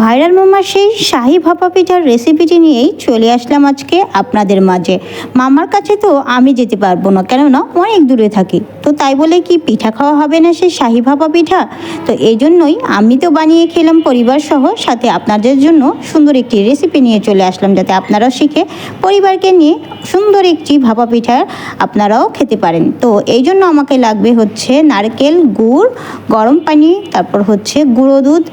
Viral মামার সেই শাহি ভাপা পিঠার রেসিপিটি নিয়েই চলে আসলাম আজকে আপনাদের মাঝে। মামার কাছে তো আমি যেতে পারব না, কেননা অনেক দূরে থাকি। তো তাই বলে কি পিঠা খাওয়া হবে না সেই শাহি ভাপা পিঠা? তো এই জন্যই আমি তো বানিয়ে খেলাম পরিবার সহ সাথে আপনাদের জন্য সুন্দর একটি রেসিপি নিয়ে চলে আসলাম, যাতে আপনারাও শিখে পরিবারকে নিয়ে সুন্দর একটি ভাপা পিঠা আপনারাও খেতে পারেন। তো এই জন্য আমাকে লাগবে হচ্ছে নারকেল, গুড়, গরম পানি, তারপর হচ্ছে গুঁড়ো দুধ।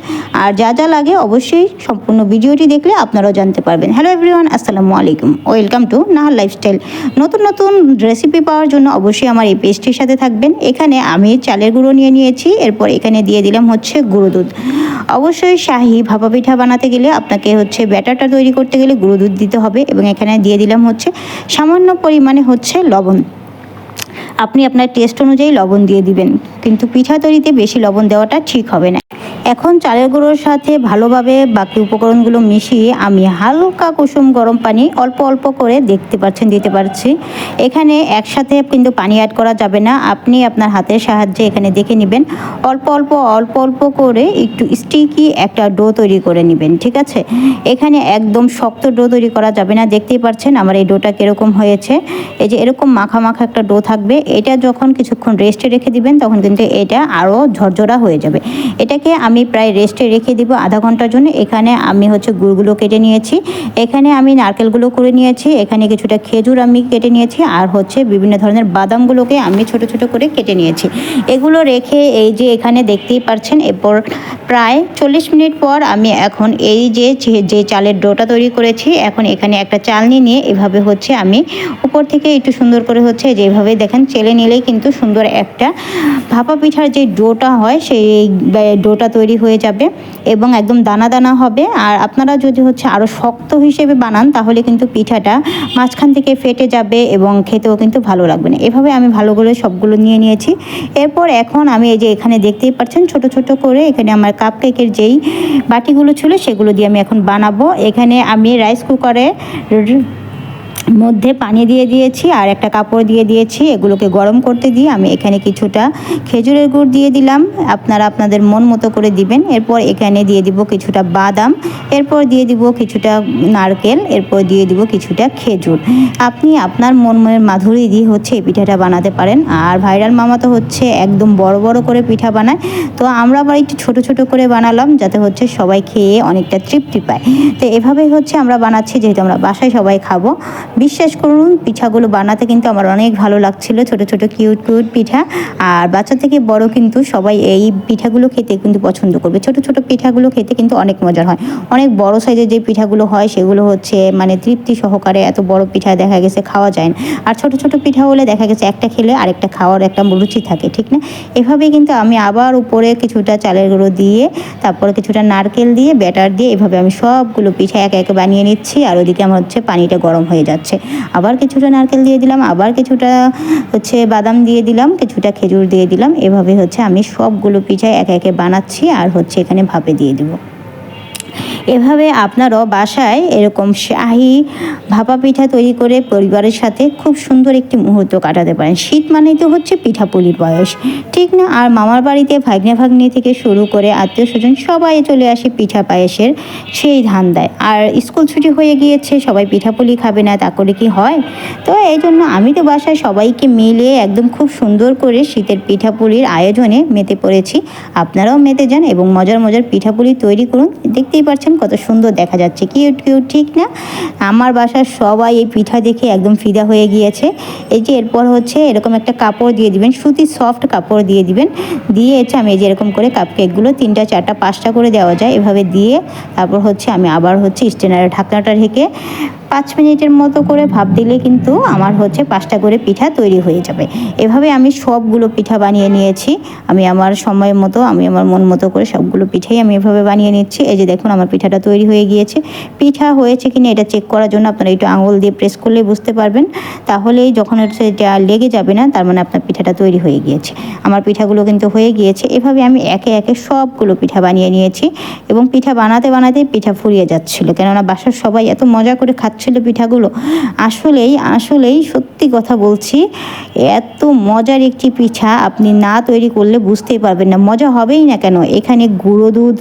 আর যা যা লাগে অবশ্যই সম্পূর্ণ ভিডিওটি দেখলে আপনারাও জানতে পারবেন। হ্যালো এভরিওয়ান আসসালামু আলাইকুম। ওয়েলকাম টু নাহার লাইফস্টাইল নতুন নতুন রেসিপি পাওয়ার জন্য অবশ্যই আমার এই পেজটির সাথে থাকবেন। এখানে আমি চালের গুঁড়ো নিয়ে নিয়েছি, এরপর এখানে দিয়ে দিলাম হচ্ছে গুঁড়ো দুধ। অবশ্যই শাহি ভাপা পিঠা বানাতে গেলে আপনাকে হচ্ছে ব্যাটারটা তৈরি করতে গেলে গুঁড়ো দুধ দিতে হবে এবং এখানে দিয়ে দিলাম হচ্ছে সামান্য পরিমাণে হচ্ছে লবণ। আপনি আপনার টেস্ট অনুযায়ী লবণ দিয়ে দিবেন, কিন্তু পিঠা তৈরিতে বেশি লবণ দেওয়াটা ঠিক হবে না। এখন চালের গুঁড়োর সাথে ভালোভাবে বাকি উপকরণগুলো মিশিয়ে আমি হালকা কুসুম গরম পানি অল্প অল্প করে দেখতে পাচ্ছেন দিতে পারছি। এখানে একসাথে কিন্তু পানি অ্যাড করা যাবে না। আপনি আপনার হাতের সাহায্যে এখানে দেখে নেবেন। অল্প অল্প অল্প অল্প করে একটু স্টিকি একটা ডো তৈরি করে নেবেন, ঠিক আছে? এখানে একদম শক্ত ডো তৈরি করা যাবে না। দেখতেই পাচ্ছেন আমার এই ডোটা কীরকম হয়েছে। এই যে এরকম মাখা মাখা একটা ডো থাকবে। এটা যখন কিছুক্ষণ রেস্টে রেখে দিবেন, তখন কিন্তু এটা আরও ঝরঝরা হয়ে যাবে। এটাকে আমি প্রায় রেস্টে রেখে দিব আধা ঘণ্টার জন্য। এখানে আমি হচ্ছে গুড়গুলো কেটে নিয়েছি। এখানে আমি নারকেলগুলো করে নিয়েছি। এখানে কিছুটা খেজুর আমি কেটে নিয়েছি আর হচ্ছে বিভিন্ন ধরনের বাদামগুলোকে আমি ছোট ছোট করে কেটে নিয়েছি। এগুলো রেখে এই যে এখানে দেখতেই পাচ্ছেন এরপর প্রায় চল্লিশ মিনিট পর আমি এখন এই যে যে চালের ডোটা তৈরি করেছি, এখন এখানে একটা চালনি নিয়ে এভাবে হচ্ছে আমি উপর থেকে একটু সুন্দর করে হচ্ছে যেভাবে দেখেন চেলে নিলেই কিন্তু সুন্দর একটা ভাপা পিঠার যে ডোটা হয়, সেই ডোটা তৈরি হয়ে যাবে এবং একদম দানা দানা হবে। আর আপনারা যদি হচ্ছে আরও শক্ত হিসেবে বানান, তাহলে কিন্তু পিঠাটা মাঝখান থেকে ফেটে যাবে এবং খেতেও কিন্তু ভালো লাগবে না। এভাবে আমি ভালো করে সবগুলো নিয়ে নিয়েছি। এরপর এখন আমি এই যে এখানে দেখতেই পাচ্ছেন, ছোট ছোট করে এখানে আমার কাপ কেকের যেই বাটিগুলো ছিল, সেগুলো দিয়ে আমি এখন বানাবো। এখানে আমি রাইস কুকারে মধ্যে পানি দিয়ে দিয়েছি আর একটা কাপড় দিয়ে দিয়েছি। এগুলোকে গরম করতে দিয়ে আমি এখানে কিছুটা খেজুরের গুড় দিয়ে দিলাম। আপনারা আপনাদের মন মতো করে দিবেন। এরপর এখানে দিয়ে দিব কিছুটা বাদাম। এরপর দিয়ে দিব কিছুটা নারকেল। এরপর দিয়ে দিব কিছুটা খেজুর। আপনি আপনার মন মনের মাধুরী দিয়ে হচ্ছে এই পিঠাটা বানাতে পারেন। আর ভাইরাল মামা তো হচ্ছে একদম বড় বড় করে পিঠা বানায়। তো আমরা আবার একটু ছোটো ছোটো করে বানালাম যাতে হচ্ছে সবাই খেয়ে অনেকটা তৃপ্তি পায়। তো এভাবেই হচ্ছে আমরা বানাচ্ছি। যেহেতু আমরা বাসায় সবাই খাব। বিশ্বাস করুন, পিঠাগুলো বানাতে কিন্তু আমার অনেক ভালো লাগছিল, ছোট ছোট কিউট কিউট পিঠা। আর বাচ্চা থেকে বড় কিন্তু সবাই এই পিঠাগুলো খেতে কিন্তু পছন্দ করবে। ছোট ছোট পিঠাগুলো খেতে কিন্তু অনেক মজার হয়। অনেক বড় সাইজের যে পিঠাগুলো হয়, সেগুলো হচ্ছে মানে তৃপ্তি সহকারে এত বড় পিঠা দেখা গেছে, খাওয়া যায় না। আর ছোট ছোট পিঠা হলে দেখা গেছে একটা খেলে আরেকটা খাওয়ার একটা রুচি থাকে, ঠিক না? এভাবেই কিন্তু আমি আবার উপরে কিছুটা চালের গুঁড়ো দিয়ে, তারপরে কিছুটা নারকেল দিয়ে, ব্যাটার দিয়ে এভাবে আমি সবগুলো পিঠা একে একে বানিয়ে নিচ্ছি। আর ওদিকে আমার হচ্ছে পানিটা গরম হয়ে যাচ্ছে। আবার কিছুটা নারকেল দিয়ে দিলাম, আবার কিছুটা হচ্ছে বাদাম দিয়ে দিলাম, কিছুটা খেজুর দিয়ে দিলাম। এভাবে হচ্ছে আমি সবগুলো পিঠাই একে একে বানাচ্ছি আর হচ্ছে এখানে ভাপে দিয়ে দেবো। এভাবে আপনারাও বাসায় এরকম শাহি ভাপা পিঠা তৈরি করে পরিবারের সাথে খুব সুন্দর একটি মুহূর্ত কাটাতে পারেন। শীত মানেই তো হচ্ছে পিঠাপুলির বয়স। ঠিক না? আর মামার বাড়িতে ভাগ্নে ভাগ্নি থেকে শুরু করে আত্মীয় স্বজন সবাই চলে আসে পিঠা পায়েসের সেই ধান দেয় আর স্কুল ছুটি হয়ে গিয়েছে, সবাই পিঠাপুলি খাবে না, তা করে কি হয়? তো এই জন্য আমি তো বাসায় সবাইকে মিলে একদম খুব সুন্দর করে শীতের পিঠাপুলির আয়োজনে মেতে পড়েছি। আপনারাও মেতে যান এবং মজার মজার পিঠাপুলি তৈরি করুন। দেখতেই পাচ্ছেন কত সুন্দর দেখা যাচ্ছে। কিউট কিউট, ঠিক না? আমার বাসার সবাই এই পিঠা দেখে একদম ফিদা হয়ে গিয়েছে। এই যে এরপর হচ্ছে এরকম একটা কাপড় দিয়ে দিবেন, সুতি সফট কাপড় দিয়ে দিবেন। দিয়ে হচ্ছে আমি এই যে এরকম করে কাপ কেকগুলো তিনটা, চারটা, পাঁচটা করে দেওয়া যায়। এভাবে দিয়ে তারপর হচ্ছে আমি আবার হচ্ছে স্টেনারে ঢাকনাটা ঢেকে পাঁচ মিনিটের মতো করে ভাপ দিলে কিন্তু আমার হচ্ছে পাঁচটা করে পিঠা তৈরি হয়ে যাবে। এভাবে আমি সবগুলো পিঠা বানিয়ে নিয়েছি। আমি আমার সময় মতো, আমি আমার মন মতো করে সবগুলো পিঠাই আমি এভাবে বানিয়ে নিচ্ছি। এই যে দেখুন আমার পিঠাটা তৈরি হয়ে গিয়েছে। পিঠা হয়েছে কিনা এটা চেক করার জন্য আপনারা একটু আঙুল দিয়ে প্রেস করলেই বুঝতে পারবেন। তাহলেই যখন হচ্ছে এটা লেগে যাবে না, তার মানে আপনার পিঠাটা তৈরি হয়ে গিয়েছে। আমার পিঠাগুলো কিন্তু হয়ে গিয়েছে। এভাবে আমি একে একে সবগুলো পিঠা বানিয়ে নিয়েছি এবং পিঠা বানাতে বানাতে পিঠা ফুরিয়ে যাচ্ছিল। কেননা বাসার সবাই এত মজা করে খাচ্ছিল পিঠাগুলো। আসলেই আসলেই সত্যি কথা বলছি, এত মজার একটি পিঠা আপনি না তৈরি করলে বুঝতেই পারবেন না। মজা হবেই না কেন? এখানে গুঁড়ো দুধ,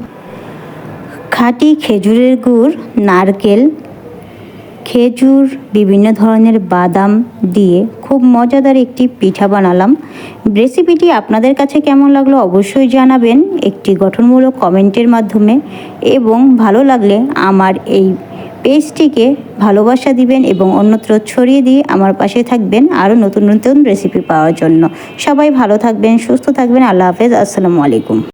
খাঁটি খেজুরের গুড়, নারকেল, খেজুর, বিভিন্ন ধরনের বাদাম দিয়ে খুব মজাদার একটি পিঠা বানালাম। রেসিপিটি আপনাদের কাছে কেমন লাগল অবশ্যই জানাবেন একটি গঠনমূলক কমেন্টের মাধ্যমে। এবং ভালো লাগলে আমার এই পেজটিকে ভালোবাসা দিবেন এবং অন্যত্র ছড়িয়ে দিয়ে আমার পাশে থাকবেন আরও নতুন নতুন রেসিপি পাওয়ার জন্য। সবাই ভালো থাকবেন, সুস্থ থাকবেন। আল্লাহ হাফেজ। আসসালামু আলাইকুম।